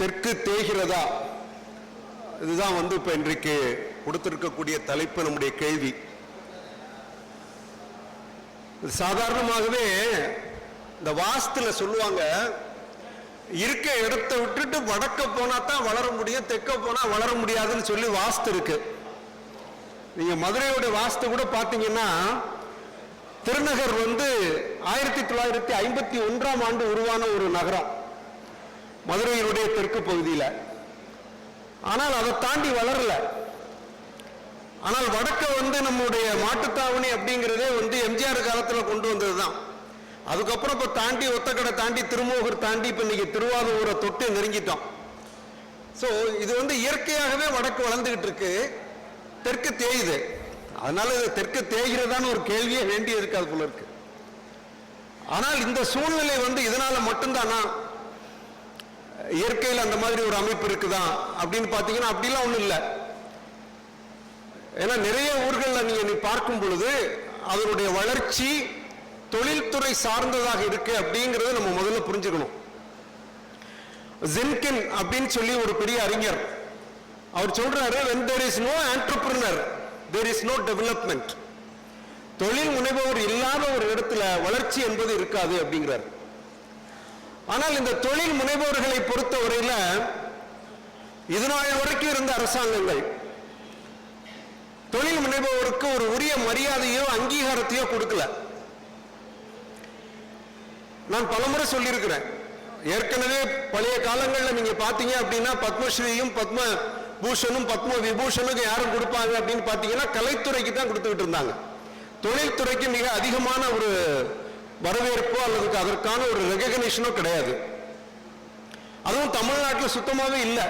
தெற்கு தேய்கிறதா? இதுதான் வந்து இப்ப இன்றைக்கு கொடுத்திருக்கக்கூடிய தலைப்பு நம்முடைய கேள்வி. சாதாரணமாகவே இந்த வாஸ்துல சொல்லுவாங்க இருக்க இடத்த விட்டுட்டு வடக்க போனா தான் வளர முடியும் தெற்க போனா வளர முடியாதுன்னு சொல்லி வாஸ்து இருக்கு. நீங்க மதுரையோட வாஸ்து கூட பாத்தீங்கன்னா திருநகர் வந்து ஆயிரத்தி தொள்ளாயிரத்தி ஐம்பத்தி ஒன்றாம் ஆண்டு உருவான ஒரு நகரம். மதுரையினுடைய தெற்கு பகுதியில். ஆனால் அதை தாண்டி வளரல. ஆனால் வடக்க வந்து நம்முடைய மாட்டுத்தாவணி அப்படிங்கிறதே வந்து எம்ஜிஆர் காலத்தில் கொண்டு வந்தது தான் அதுக்கப்புறம் இப்போ தாண்டி ஒத்தக்கடை தாண்டி திருமோகர் தாண்டி இப்போ இன்னைக்கு திருவாரூரை தொட்டு நெருங்கிட்டோம். ஸோ இது வந்து இயற்கையாகவே வடக்கு வளர்ந்துக்கிட்டு இருக்கு. தெற்கு தேயுது. அதனால இது தெற்கு தேய்கிறதான்னு ஒரு கேள்வியே வேண்டி இருக்காது போல இருக்கு. ஆனால் இந்த சூழ்நிலை வந்து இதனால மட்டும்தானா? இயற்கையில் அந்த மாதிரி ஒரு அமைப்பு இருக்குதா அப்படின்னு பார்த்தீங்கன்னா அப்படிலாம் ஒன்றும் இல்லை. ஏன்னா நிறைய ஊர்களில் நீங்கள் நீ பார்க்கும் பொழுது அதனுடைய வளர்ச்சி தொழில்துறை சார்ந்ததாக இருக்கு அப்படிங்கிறத நம்ம முதல்ல புரிஞ்சுக்கணும். ஜின்கின் அப்படின்னு சொல்லி ஒரு பெரிய அறிஞர். அவர் சொல்றாரு when there is no entrepreneur there is no development தொழில் முனைபவர் இல்லாத ஒரு இடத்துல வளர்ச்சி என்பது இருக்காது அப்படிங்கிறார். ஆனால் இந்த தொழில் முனைபவர்களை பொறுத்தவரையில இதுநாள் வரைக்கும் இருந்த அரசாங்கங்கள் தொழில் முனைபவருக்கு ஒரு உரிய மரியாதையோ அங்கீகாரத்தையோ கொடுக்கல. நான் பலமுறை சொல்லியிருக்கிறேன். ஏற்கனவே பழைய காலங்களில் நீங்க பாத்தீங்க அப்படின்னா பத்மஸ்ரீயும் பத்ம பூஷனும் பத்ம விபூஷனுக்கு யாரும் கொடுப்பாங்க அப்படின்னு பார்த்தீங்கன்னா கலைத்துறைக்கு தான் கொடுத்துக்கிட்டு இருந்தாங்க. தொழில்துறைக்கு மிக அதிகமான ஒரு வரவேற்போ அல்லது அதற்கான ஒரு ரெகக்னிஷனோ கிடையாது. அதுவும் தமிழ்நாட்டில் சுத்தமாகவே இல்லை.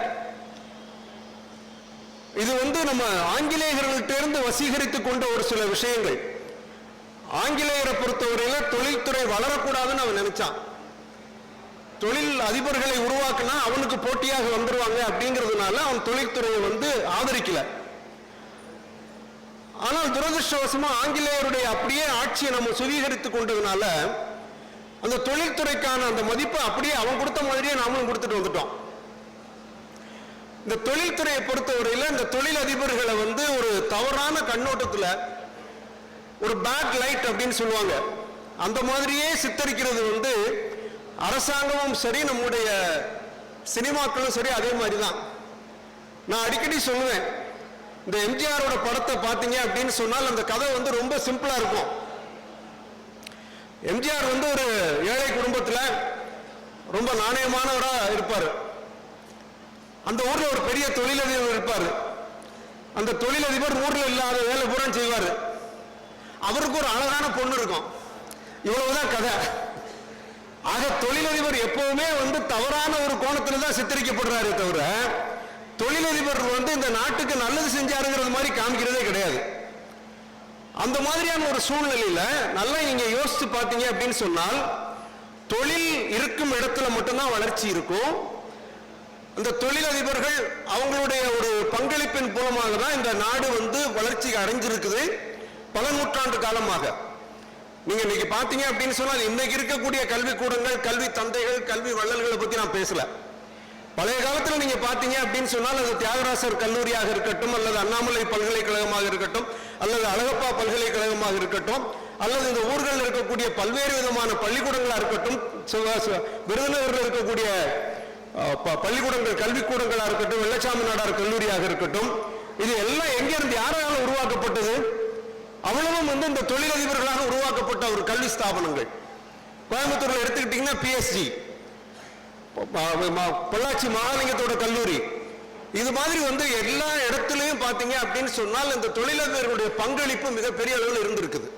இது வந்து நம்ம ஆங்கிலேயர்கள்ட்டிருந்து வசீகரித்து கொண்ட ஒரு சில விஷயங்கள். ஆங்கிலேயரை பொறுத்தவரையில தொழில்துறை வளரக்கூடாதுன்னு அவன் நினைச்சான். தொழில் அதிபர்களை உருவாக்குனா அவனுக்கு போட்டியாக வந்துருவாங்க அப்படிங்கிறதுனால அவன் தொழில்துறையை வந்து ஆதரிக்கல. ஆனால் துரதிருஷ்டவசமா ஆங்கிலேயருடைய அப்படியே ஆட்சியை நம்ம சுவீகரித்து கொண்டதுனால அந்த தொழில்துறைக்கான அந்த மதிப்பை அப்படியே அவன் கொடுத்த மாதிரியே நாமளும் கொடுத்துட்டு வந்துட்டோம். இந்த தொழில்துறையை பொறுத்தவரையில் இந்த தொழில் அதிபர்களை வந்து ஒரு தவறான கண்ணோட்டத்தில் ஒரு பேட் லைட் அப்படின்னு சொல்லுவாங்க. அந்த மாதிரியே சித்தரிக்கிறது வந்து அரசாங்கமும் சரி நம்முடைய சினிமாக்களும் சரி அதே மாதிரி தான் நான் அடிக்கடி சொல்லுவேன் இந்த எம்ஜிஆரோட படத்தை பார்த்தீங்க அப்படின்னு சொன்னால் அந்த கதை வந்து ரொம்ப சிம்பிளாக இருக்கும். எம்ஜிஆர் வந்து ஒரு ஏழை குடும்பத்தில் ரொம்ப நாணயமானவராக இருப்பார். அந்த ஊரில் ஒரு பெரிய தொழிலதிபர் இருப்பார். அந்த தொழிலதிபர் ஊரில் இல்லாத வேலை பூரா செய்வார். அவருக்கு ஒரு அழகான பொண்ணு இருக்கும். இவ்வளவுதான் கதை. ஆக தொழிலதிபர் எப்பவுமே வந்து தவறான ஒரு கோணத்தில் தான் சித்தரிக்கப்படுறாரு தவிர தொழிலதிபர் வந்து இந்த நாட்டுக்கு நல்லது செஞ்சாருங்கிறது மாதிரி காமிக்கிறதே கிடையாது. அந்த மாதிரியான ஒரு சூழ்நிலையில நல்லா நீங்க யோசிச்சு பார்த்தீங்க அப்படின்னு சொன்னால் தொழில் இருக்கும் இடத்துல மட்டும்தான் வளர்ச்சி இருக்கும். அந்த தொழிலதிபர்கள் அவங்களுடைய ஒரு பங்களிப்பின் மூலமாக தான் இந்த நாடு வந்து வளர்ச்சி அடைஞ்சிருக்குது பல நூற்றாண்டு காலமாக. நீங்க இன்னைக்கு பாத்தீங்க அப்படின்னு சொன்னால் இன்னைக்கு இருக்கக்கூடிய கல்வி கூடங்கள் கல்வி தந்தைகள் கல்வி வள்ளல்களை பத்தி நான் பேசல. பழைய காலத்தில் நீங்க பாத்தீங்க அப்படின்னு சொன்னால் அது தியாகராசர் கல்லூரியாக இருக்கட்டும் அல்லது அண்ணாமலை பல்கலைக்கழகமாக இருக்கட்டும் அல்லது அழகப்பா பல்கலைக்கழகமாக இருக்கட்டும் அல்லது இந்த ஊர்களில் இருக்கக்கூடிய பல்வேறு விதமான பள்ளிக்கூடங்களாக இருக்கட்டும் விருதுநகரில் இருக்கக்கூடிய ப- பள்ளிக்கூடங்கள் கல்விக்கூடங்களாக இருக்கட்டும் வெள்ளச்சாமி நாடார் கல்லூரியாக இருக்கட்டும் இது எல்லாம் எங்கிருந்து யாரால உருவாக்கப்பட்டது? அவ்வளவும் வந்து இந்த தொழிலதிபர்களாக உருவாக்கப்பட்ட ஒரு கல்வி ஸ்தாபனங்கள். கோயம்புத்தூர்ல எடுத்துக்கிட்டீங்கன்னா பிஎஸ்ஜி பொள்ளாச்சி மகாலிங்கத்தோட கல்லூரி. இது மாதிரி வந்து எல்லா இடத்துலையும் பார்த்தீங்க அப்படின்னு சொன்னால் இந்த தொழிலதிபர்களுடைய பங்களிப்பு மிகப்பெரிய அளவில் இருந்திருக்குது.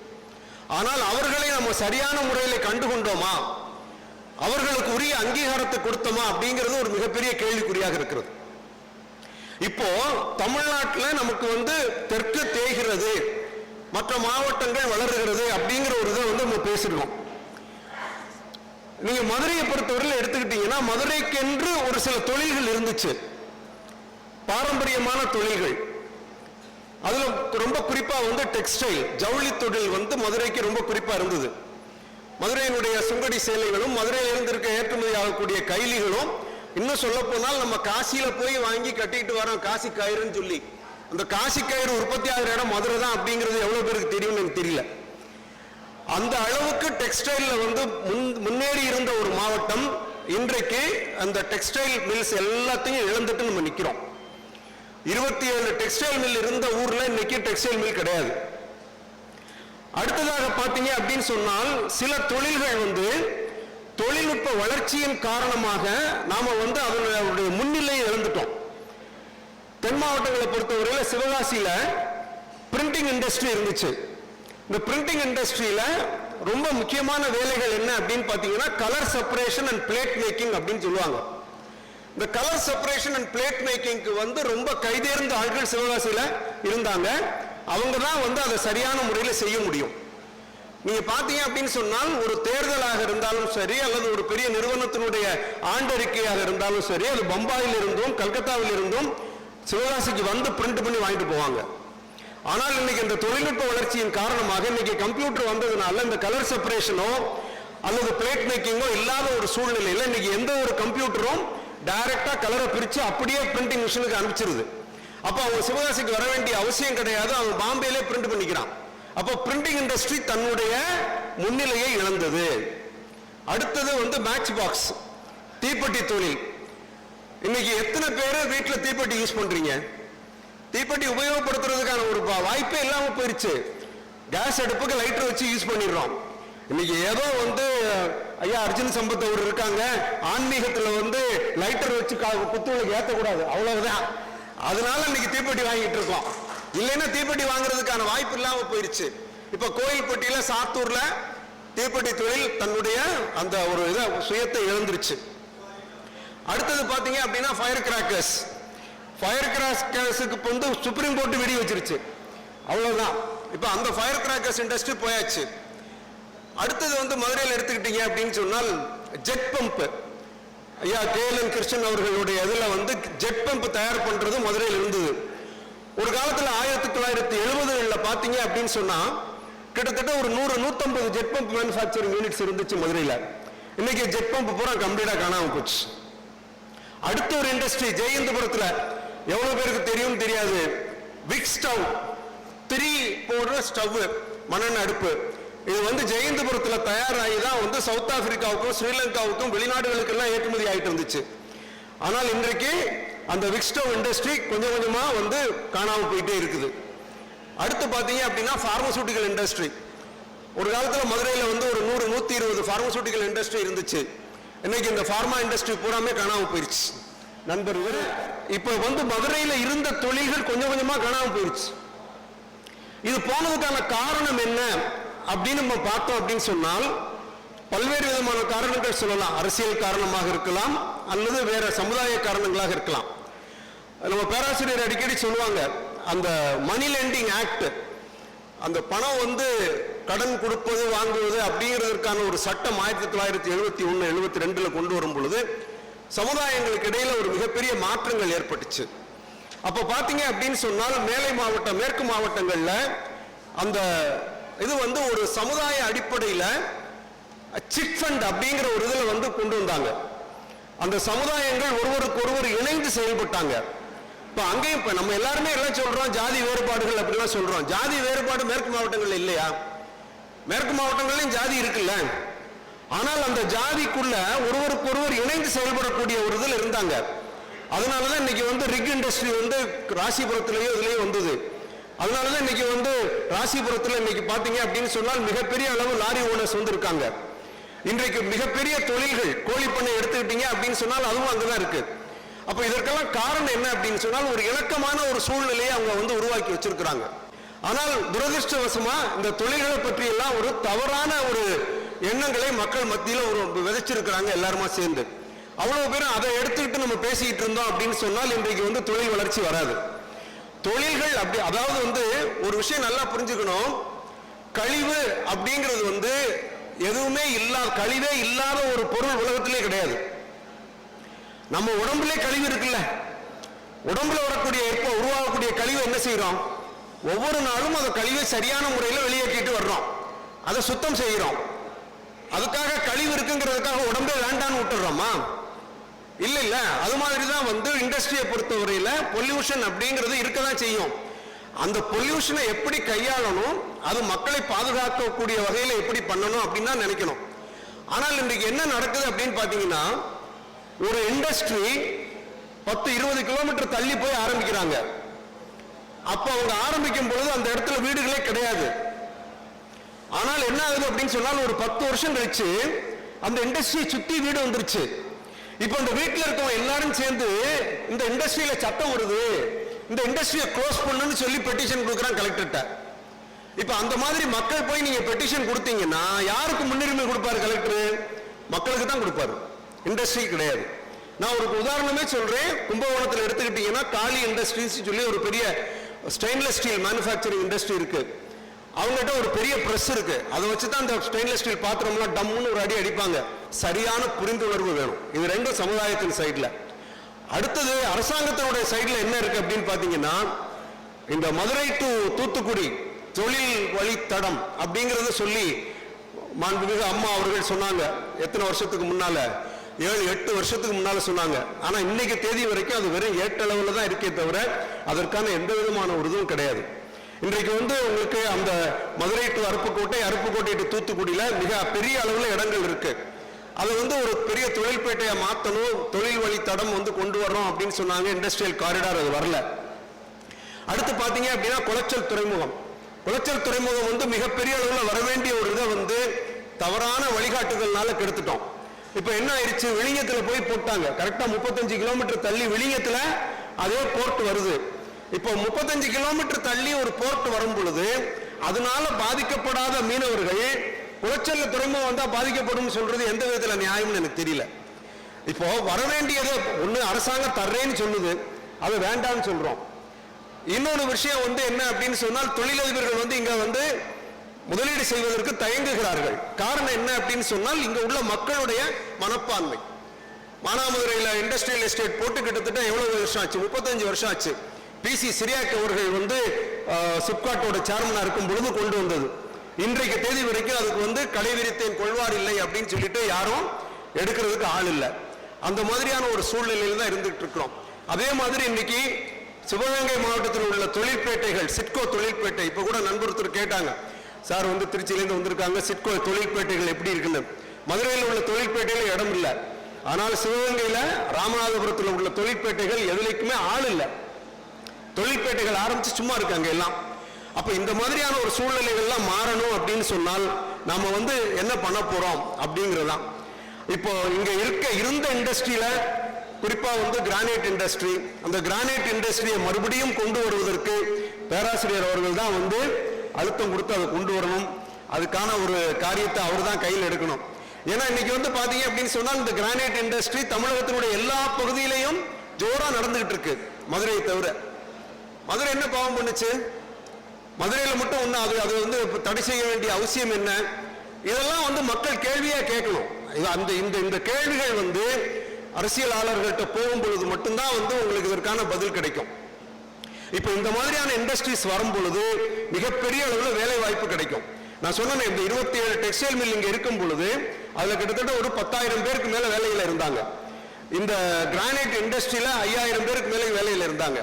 ஆனால் அவர்களை நம்ம சரியான முறையில் கண்டுகொண்டோமா? அவர்களுக்கு உரிய அங்கீகாரத்தை கொடுத்தோமா? அப்படிங்கிறது ஒரு மிகப்பெரிய கேள்விக்குறியாக இருக்கிறது. இப்போ தமிழ்நாட்டில் நமக்கு வந்து தெற்கு தேய்கிறது மற்ற மாவட்டங்கள் வளருகிறது அப்படிங்கிற ஒரு இதை வந்து நம்ம பேசிருக்கோம். நீங்க மதுரையை பொறுத்தவரையில் எடுத்துக்கிட்டீங்கன்னா மதுரைக்கென்று ஒரு சில தொழில்கள் இருந்துச்சு. பாரம்பரியமான தொழில்கள். அதுல ரொம்ப குறிப்பா வந்து டெக்ஸ்டைல். ஜவுளி தொழில் வந்து மதுரைக்கு ரொம்ப குறிப்பா இருந்தது. மதுரையினுடைய சுங்கடி சேலைகளும் மதுரையிலிருந்து இருக்க ஏற்றுமதி ஆகக்கூடிய கைலிகளும் இன்னும் சொல்ல போனால் நம்ம காசியில போய் வாங்கி கட்டிட்டு வரோம் காசி கயிறுன்னு சொல்லி. அந்த காசி கயிறு உற்பத்தி ஆகிற இடம் மதுரை தான் அப்படிங்கிறது எவ்வளவு பேருக்கு தெரியும்னு எனக்கு தெரியல. அந்த அளவுக்கு டெக்ஸ்டைல்ல வந்து முன் முன்னேறி இருந்த ஒரு மாவட்டம் இன்றைக்கு அந்த டெக்ஸ்டைல் மில்ஸ் எல்லாத்தையும் இழந்துட்டு நம்ம நிற்கிறோம் இருபத்தி ஏழு டெக்ஸ்டைல் மில் இருந்த ஊர்ல இன்னைக்கு டெக்ஸ்டைல் மில் கிடையாது. அடுத்ததாக பார்த்தீங்க அப்படின்னு சொன்னால் சில தொழில்கள் வந்து தொழில்நுட்ப வளர்ச்சியின் காரணமாக நாம வந்து அதனுடைய முன்னிலையை இழந்துட்டோம். தென் மாவட்டங்களை பொறுத்தவரையில் சிவகாசியில் பிரிண்டிங் இண்டஸ்ட்ரி இருந்துச்சு. இந்த பிரிண்டிங் இண்டஸ்ட்ரியில ரொம்ப முக்கியமான வேலைகள் என்ன அப்படின்னு பார்த்தீங்கன்னா colour separation and plate making அப்படின்னு சொல்லுவாங்க. இந்த கலர் செப்பரேஷன் அண்ட் பிளேட் மேக்கிங்க்கு வந்து ரொம்ப கைதேர்ந்த ஆட்கள் சிவகாசியில் இருந்தாங்க. அவங்க தான் வந்து அதை சரியான முறையில் செய்ய முடியும். நீங்க பாத்தீங்க அப்படின்னு சொன்னால் ஒரு தேர்தலாக இருந்தாலும் சரி அல்லது ஒரு பெரிய நிறுவனத்தினுடைய ஆண்டறிக்கையாக இருந்தாலும் சரி அது பம்பாயில் இருந்தும் கல்கத்தாவில் இருந்தும் சிவகாசிக்கு வந்து பிரிண்ட் பண்ணி வாங்கிட்டு போவாங்க. ஆனால் இன்னைக்கு இந்த தொழில்நுட்ப வளர்ச்சியின் காரணமாக இன்னைக்கு கம்ப்யூட்டர் வந்ததுனால இந்த கலர் செப்பரேஷனோ அல்லது பிளேட் மேக்கிங்கோ இல்லாத ஒரு சூழ்நிலையில் இன்னைக்கு எந்த ஒரு கம்ப்யூட்டரும் டைரக்டா கலரை பிரிச்சு அப்படியே பிரிண்டிங் மிஷினுக்கு அனுப்பிச்சிருது. அப்போ அவங்க சிவகாசிக்கு வர வேண்டிய அவசியம் கிடையாது. அவன் பாம்பேலே பிரிண்ட் பண்ணிக்கிறான். அப்போ பிரிண்டிங் இண்டஸ்ட்ரி தன்னுடைய முன்னிலையை இழந்தது. அடுத்தது வந்து மேட்ச் பாக்ஸ் தீப்பெட்டி தொழில். இன்னைக்கு எத்தனை பேர் வீட்டில் தீப்பெட்டி யூஸ் பண்றீங்க? தீப்பெட்டி உபயோகப்படுத்துறதுக்கான ஒரு வாய்ப்பே இல்லாம போயிருச்சு. கேஸ் அடுப்புக்கு லைட்டர் வச்சு யூஸ் பண்ணிடுறோம். இன்னைக்கு ஏதோ வந்து ஐயா அர்ஜுன் சம்பத் அவர் இருக்காங்க. ஆன்மீகத்துல வந்து லைட்டர் வச்சு கா- குத்துவிளக்கு ஏத்தக்கூடாது. அவ்வளவுதான். அதனால இன்னைக்கு தீப்பெட்டி வாங்கிட்டு இருக்கோம். இல்லைன்னா தீப்பெட்டி வாங்குறதுக்கான வாய்ப்பு இல்லாம போயிருச்சு. இப்ப கோயில்பட்டியில சாத்தூர்ல தீப்பெட்டி தொழில் தன்னுடைய அந்த ஒரு இதை சுயத்தை இழந்துருச்சு. அடுத்தது பாத்தீங்க அப்படின்னா ஃபயர் கிராக்கர்ஸ் ஃபயர் கிராக்கர்ஸுக்கு இப்போ வந்து சுப்ரீம் கோர்ட்டு வெடி வச்சிருச்சு. அவ்வளோதான் இப்போ அந்த ஃபயர் கிராக்கர்ஸ் இண்டஸ்ட்ரி போயாச்சு. அடுத்தது வந்து மதுரையில் எடுத்துக்கிட்டீங்க அப்படின்னு சொன்னால் ஜெட் பம்ப் ஐயா கேஎல்என் கிருஷ்ணன் அவர்களுடைய இதில் வந்து ஜெட் பம்ப் தயார் பண்ணுறது மதுரையில் இருந்தது. ஒரு காலத்தில் ஆயிரத்தி தொள்ளாயிரத்தி எழுபதுகளில் பார்த்தீங்க அப்படின்னு சொன்னால் கிட்டத்தட்ட ஒரு நூறு நூற்றம்பது ஜெட் பம்ப் மேனுஃபேக்சரிங் யூனிட்ஸ் இருந்துச்சு மதுரையில். இன்னைக்கு ஜெட் பம்ப் பூரா கம்ப்ளீட்டாக காணாமல் போச்சு. அடுத்த ஒரு இண்டஸ்ட்ரி ஜெயந்தபுரத்தில் எவ்வளவு பேருக்கு தெரியும் தெரியாது. பிக் ஸ்டவ் த்ரீ போடுற ஸ்டவ் மண்ணெண்ணெய் அடுப்பு. இது வந்து ஜெயந்தபுரத்தில் தயாராகி தான் வந்து சவுத் ஆப்பிரிக்காவுக்கும் ஸ்ரீலங்காவுக்கும் வெளிநாடுகளுக்கெல்லாம் ஏற்றுமதி ஆகிட்டு இருந்துச்சு. ஆனால் இன்றைக்கு அந்த விக் ஸ்டவ் இண்டஸ்ட்ரி கொஞ்சம் கொஞ்சமாக வந்து காணாமல் போயிட்டே இருக்குது. அடுத்து பார்த்தீங்க அப்படின்னா ஃபார்மசூட்டிக்கல் இண்டஸ்ட்ரி ஒரு காலத்தில் மதுரையில் வந்து ஒரு நூறு நூற்றி இருபது ஃபார்மசூட்டிக்கல் இண்டஸ்ட்ரி இருந்துச்சு. இன்னைக்கு இந்த ஃபார்மா இண்டஸ்ட்ரி பூராமே காணாம போயிடுச்சு நண்பர் இப்போ வந்து மதுரையில் இருந்த தொழில்கள் கொஞ்சம் கொஞ்சமாக காணாமல் போயிடுச்சு இது போனதுக்கான காரணம் என்ன அப்படின்னு நம்ம பார்த்தோம் அப்படின்னு சொன்னால் பல்வேறு விதமான காரணங்கள் சொல்லலாம். அரசியல் காரணமாக இருக்கலாம் அல்லது வேற சமுதாய காரணங்களாக இருக்கலாம். நம்ம பேராசிரியர் அடிக்கடி சொல்லுவாங்க அந்த மணி லெண்டிங் ஆக்ட் அந்த பணம் வந்து கடன் கொடுப்பது வாங்குவது அப்படிங்கிறதுக்கான ஒரு சட்டம் ஆயிரத்தி தொள்ளாயிரத்தி எழுபத்தி ஒன்று எழுபத்தி ரெண்டில் கொண்டு வரும் பொழுது சமுதாயங்களுக்கு இடையில ஒரு மிகப்பெரிய மாற்றங்கள் ஏற்பட்டுச்சு. அப்ப பாத்தீங்க அப்படின்னு சொன்னால் மேலை மாவட்டம் மேற்கு மாவட்டங்கள்ல அந்த இது வந்து ஒரு சமுதாய அடிப்படையில சிட் ஃபண்ட் அப்படிங்கிற ஒரு இதில் வந்து கொண்டு வந்தாங்க. அந்த சமுதாயங்கள் ஒருவருக்கு ஒருவர் இணைந்து செயல்பட்டாங்க. இப்ப அங்கேயும் இப்ப நம்ம எல்லாருமே எல்லாம் சொல்றோம் ஜாதி வேறுபாடுகள் அப்படிலாம் சொல்றோம். ஜாதி வேறுபாடு மேற்கு மாவட்டங்கள் இல்லையா? மேற்கு மாவட்டங்கள்லையும் ஜாதி இருக்குல்ல? ஆனால் அந்த ஜாதிக்குள்ள ஒருவருக்கு ஒருவர் இணைந்து செயல்படக்கூடிய ஒரு இதில் இருந்தாங்க. அதனாலதான் இன்னைக்கு வந்து ரிக் இண்டஸ்ட்ரி வந்து ராசிபுரத்திலேயோ இதுலயோ வந்தது. அதனாலதான் இன்னைக்கு வந்து ராசிபுரத்தில் இன்னைக்கு பாத்தீங்க அப்படின்னு சொன்னால் மிகப்பெரிய அளவு லாரி ஓனர்ஸ் வந்து இருக்காங்க. இன்றைக்கு மிகப்பெரிய தொழில்கள் கோழி பண்ணை எடுத்துக்கிட்டீங்க அப்படின்னு சொன்னால் அதுவும் அங்கதான் இருக்கு. அப்ப இதற்கெல்லாம் காரணம் என்ன அப்படின்னு சொன்னால் ஒரு இணக்கமான ஒரு சூழ்நிலையை அவங்க வந்து உருவாக்கி வச்சிருக்கிறாங்க. ஆனால் துரதிருஷ்டவசமா இந்த தொழில்களை பற்றி எல்லாம் ஒரு தவறான ஒரு எண்ணங்களை மக்கள் மத்தியில் ஒரு விதைச்சிருக்கிறாங்க எல்லாருமா சேர்ந்து. அவ்வளோ பேரும் அதை எடுத்துக்கிட்டு நம்ம பேசிக்கிட்டு இருந்தோம் அப்படின்னு சொன்னால் இன்றைக்கு வந்து தொழில் வளர்ச்சி வராது. தொழில்கள் அப்படி அதாவது வந்து ஒரு விஷயம் நல்லா புரிஞ்சுக்கணும். கழிவு அப்படிங்கிறது வந்து எதுவுமே இல்லாத கழிவே இல்லாத ஒரு பொருள் உலகத்திலே கிடையாது. நம்ம உடம்புலே கழிவு இருக்குல்ல. உடம்புல வரக்கூடிய எப்போ உருவாகக்கூடிய கழிவு என்ன செய்கிறோம் ஒவ்வொரு நாளும் அந்த கழிவை சரியான முறையில் வெளியேற்றிட்டு வர்றோம். அதை சுத்தம் செய்கிறோம். அதுக்காக கழிவு இருக்குங்கிறதுக்காக உடம்பே வேண்டான்னு விட்டுறோமா இல்லை இல்லை. அது மாதிரி தான் வந்து இண்டஸ்ட்ரியை பொறுத்தவரையில் பொல்யூஷன் அப்படிங்கிறது இருக்க தான் செய்யும். அந்த பொல்யூஷனை எப்படி கையாளணும் அது மக்களை பாதுகாக்கக்கூடிய வகையில் எப்படி பண்ணணும் அப்படின்னு தான் நினைக்கணும். ஆனால் இன்றைக்கு என்ன நடக்குது அப்படின்னு பார்த்தீங்கன்னா ஒரு இண்டஸ்ட்ரி பத்து இருபது கிலோமீட்டர் தள்ளி போய் ஆரம்பிக்கிறாங்க. அப்போ அவங்க ஆரம்பிக்கும் பொழுது அந்த இடத்துல வீடுகளே கிடையாது. என்ன ஆகுது அப்படின்னு சொன்னால் ஒரு பத்து வருஷம் கழிச்சு அந்த இண்டஸ்ட்ரியை சுத்தி வீடு வந்துருச்சு. இப்போ அந்த வீட்டில் இருக்கவங்க எல்லாரும் சேர்ந்து இந்த இண்டஸ்ட்ரியில சட்டம் வருது இந்த இண்டஸ்ட்ரியை க்ளோஸ் பண்ணுன்னு சொல்லி பெட்டிஷன் கொடுக்குறான் கலெக்டர்கிட்ட இப்போ அந்த மாதிரி மக்கள் போய் நீங்க பெட்டிஷன் கொடுத்தீங்கன்னா யாருக்கு முன்னுரிமை கொடுப்பாரு கலெக்டர் மக்களுக்கு தான் கொடுப்பாரு. இண்டஸ்ட்ரி கிடையாது. நான் ஒரு உதாரணமே சொல்றேன். கும்பகோணத்தில் எடுத்துக்கிட்டீங்கன்னா காளி இண்டஸ்ட்ரீஸ் சொல்லி ஒரு பெரிய ஸ்டெயின்லெஸ் ஸ்டீல் மேனுஃபேக்சரிங் இண்டஸ்ட்ரி இருக்கு. அவங்ககிட்ட ஒரு பெரிய ப்ரெஸ் இருக்கு. அதை வச்சு தான் அந்த ஸ்டெயின்லெஸ் ஸ்டீல் பாத்திரம்லாம் டம்முன்னு ஒரு அடி அடிப்பாங்க. சரியான புரிந்துணர்வு வேணும். இது ரெண்டும் சமுதாயத்தின் சைடில் அடுத்தது அரசாங்கத்தினுடைய சைடில் என்ன இருக்கு அப்படின்னு பார்த்தீங்கன்னா இந்த மதுரை டு தூத்துக்குடி தொழில் வழித்தடம் அப்படிங்கிறத சொல்லி மாண்புமிகு அம்மா அவர்கள் சொன்னாங்க. எத்தனை வருஷத்துக்கு முன்னால? ஏழு எட்டு வருஷத்துக்கு முன்னால சொன்னாங்க. ஆனா இன்னைக்கு தேதி வரைக்கும் அது வெறும் ஏட்டளவில் தான் இருக்கே தவிர அதற்கான எந்த விதமான ஒரு இதுவும் கிடையாது. இன்றைக்கு வந்து உங்களுக்கு அந்த மதுரை டு அருப்புக்கோட்டை அருப்புக்கோட்டை டு தூத்துக்குடியில் மிக பெரிய அளவில் இடங்கள் இருக்கு. அதை வந்து ஒரு பெரிய தொழில்பேட்டையை மாற்றணும் தொழில் வழி தடம் வந்து கொண்டு வரணும் அப்படின்னு சொன்னாங்க இண்டஸ்ட்ரியல் காரிடார் அது வரல. அடுத்து பார்த்தீங்க அப்படின்னா குளச்சல் துறைமுகம். குளச்சல் துறைமுகம் வந்து மிகப்பெரிய அளவில் வர வேண்டிய ஒரு இதை வந்து தவறான வழிகாட்டுதல்னால கெடுத்துட்டோம். இப்போ என்ன ஆயிடுச்சு விழிங்கத்தில் போய் போட்டாங்க. கரெக்டாக முப்பத்தஞ்சு கிலோமீட்டர் தள்ளி விழிங்கத்தில் அதே போர்ட் வருது. இப்போ முப்பத்தஞ்சு கிலோமீட்டர் தள்ளி ஒரு போர்ட் வரும் பொழுது அதனால பாதிக்கப்படாத மீனவர்கள் குளச்சல்ல துறைமுகம் வந்தா பாதிக்கப்படும் சொல்றது எந்த விதத்துல நியாயம்னு எனக்கு தெரியல. இப்போ வர வேண்டியது ஒண்ணு அரசாங்கம் தர்றேன்னு சொல்லுது. அது வேண்டாம்னு சொல்றோம். இன்னொரு விஷயம் வந்து என்ன அப்படின்னு சொன்னால் தொழிலதிபர்கள் வந்து இங்க வந்து முதலீடு செய்வதற்கு தயங்குகிறார்கள். காரணம் என்ன அப்படின்னு சொன்னால் இங்க உள்ள மக்களுடைய மனப்பான்மை. மானாமதுரையில் இண்டஸ்ட்ரியல் எஸ்டேட் போட்டு கிட்டத்தட்ட எவ்வளவு வருஷம் ஆச்சு? முப்பத்தஞ்சு வருஷம் ஆச்சு. பிசி சிரியாக் அவர்கள் வந்து சிப்காட்டோட சேர்மனாக இருக்கும் பொழுது கொண்டு வந்தது. இன்றைக்கு தேதி வரைக்கும் அதுக்கு வந்து கலைவிரித்தேன் கொள்வார் இல்லை அப்படின்னு சொல்லிட்டு யாரும் எடுக்கிறதுக்கு ஆள் இல்லை. அந்த மாதிரியான ஒரு சூழ்நிலையில் தான் இருந்துகிட்டு இருக்கிறோம். அதே மாதிரி இன்னைக்கு சிவகங்கை மாவட்டத்தில் உள்ள தொழிற்பேட்டைகள் சிட்கோ தொழிற்பேட்டை இப்போ கூட நண்பர் கேட்டாங்க. சார் வந்து திருச்சியிலேருந்து வந்திருக்காங்க சிட்கோ தொழிற்பேட்டைகள் எப்படி இருக்குன்னு. மதுரையில் உள்ள தொழிற்பேட்டையில் இடம் இல்லை. ஆனால் சிவகங்கையில் ராமநாதபுரத்தில் உள்ள தொழிற்பேட்டைகள் எதுலைக்குமே ஆள் இல்லை. தொழிற்பேட்டைகள் ஆரம்பிச்சு சும்மா இருக்காங்க எல்லாம். அப்போ இந்த மாதிரியான ஒரு சூழ்நிலைகள்லாம் மாறணும் அப்படின்னு சொன்னால் நாம் வந்து என்ன பண்ண போகிறோம் அப்படிங்கிறதான் இப்போ இங்கே இருக்க இருந்த இண்டஸ்ட்ரியில் குறிப்பாக வந்து கிரானைட் இண்டஸ்ட்ரி அந்த கிரானைட் இண்டஸ்ட்ரியை மறுபடியும் கொண்டு வருவதற்கு பேராசிரியர் அவர்கள் தான் வந்து அழுத்தம் கொடுத்து அதை கொண்டு வரணும். அதுக்கான ஒரு காரியத்தை அவர் தான் கையில் எடுக்கணும். ஏன்னா இன்னைக்கு வந்து பார்த்தீங்க அப்படின்னு சொன்னால் இந்த கிரானைட் இண்டஸ்ட்ரி தமிழகத்தினுடைய எல்லா பகுதியிலையும் ஜோராக நடந்துகிட்டு இருக்கு. மதுரையை தவிர. மதுரை என்ன பாவம் பண்ணுச்சு? மதுரையில் மட்டும் ஒண்ணு அது அது வந்து தடை செய்ய வேண்டிய அவசியம் என்ன? இதெல்லாம் வந்து மக்கள் கேள்வியாக கேட்கணும். இது அந்த இந்த இந்த கேள்விகள் வந்து அரசியலாளர்கள்ட்ட போகும் பொழுது மட்டும்தான் வந்து உங்களுக்கு இதற்கான பதில் கிடைக்கும். இப்போ இந்த மாதிரியான இண்டஸ்ட்ரீஸ் வரும் பொழுது மிகப்பெரிய அளவில் வேலை வாய்ப்பு கிடைக்கும். நான் சொன்னேன் இந்த இருபத்தி ஏழு டெக்ஸ்டைல் மில் இங்கே இருக்கும் பொழுது அதில் கிட்டத்தட்ட ஒரு பத்தாயிரம் பேருக்கு மேலே வேலையில் இருந்தாங்க. இந்த கிரானைட் இண்டஸ்ட்ரியில் ஐயாயிரம் பேருக்கு மேலே வேலையில் இருந்தாங்க.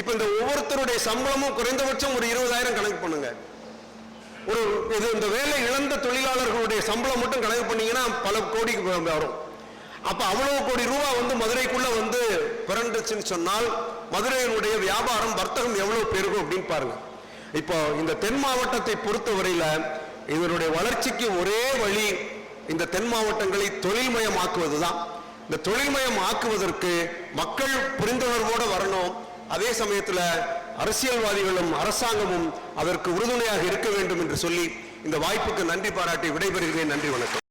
இப்போ இந்த ஒவ்வொருத்தருடைய சம்பளமும் குறைந்தபட்சம் ஒரு இருபதாயிரம் கணக்கு பண்ணுங்க. ஒரு இது இந்த வேலை இழந்த தொழிலாளர்களுடைய சம்பளம் மட்டும் கணக்கு பண்ணீங்கன்னா பல கோடிக்கு வரும். அப்ப அவ்வளவு கோடி ரூபாய் வந்து மதுரைக்குள்ள வந்து பிறண்டுச்சுன்னு சொன்னால் மதுரையினுடைய வியாபாரம் வர்த்தகம் எவ்வளவு பெருகும் அப்படின்னு பாருங்க. இப்போ இந்த தென் மாவட்டத்தை பொறுத்தவரையில இதனுடைய வளர்ச்சிக்கு ஒரே வழி இந்த தென் மாவட்டங்களை தொழில்மயமாக்குவதுதான். இந்த தொழில்மயம் ஆக்குவதற்கு மக்கள் புரிந்துணர்வோடு வரணும். அதே சமயத்துல அரசியல்வாதிகளும் அரசாங்கமும் அதற்கு உறுதுணையாக இருக்க வேண்டும் என்று சொல்லி இந்த வாய்ப்புக்கு நன்றி பாராட்டி விடைபெறுகிறேன். நன்றி வணக்கம்.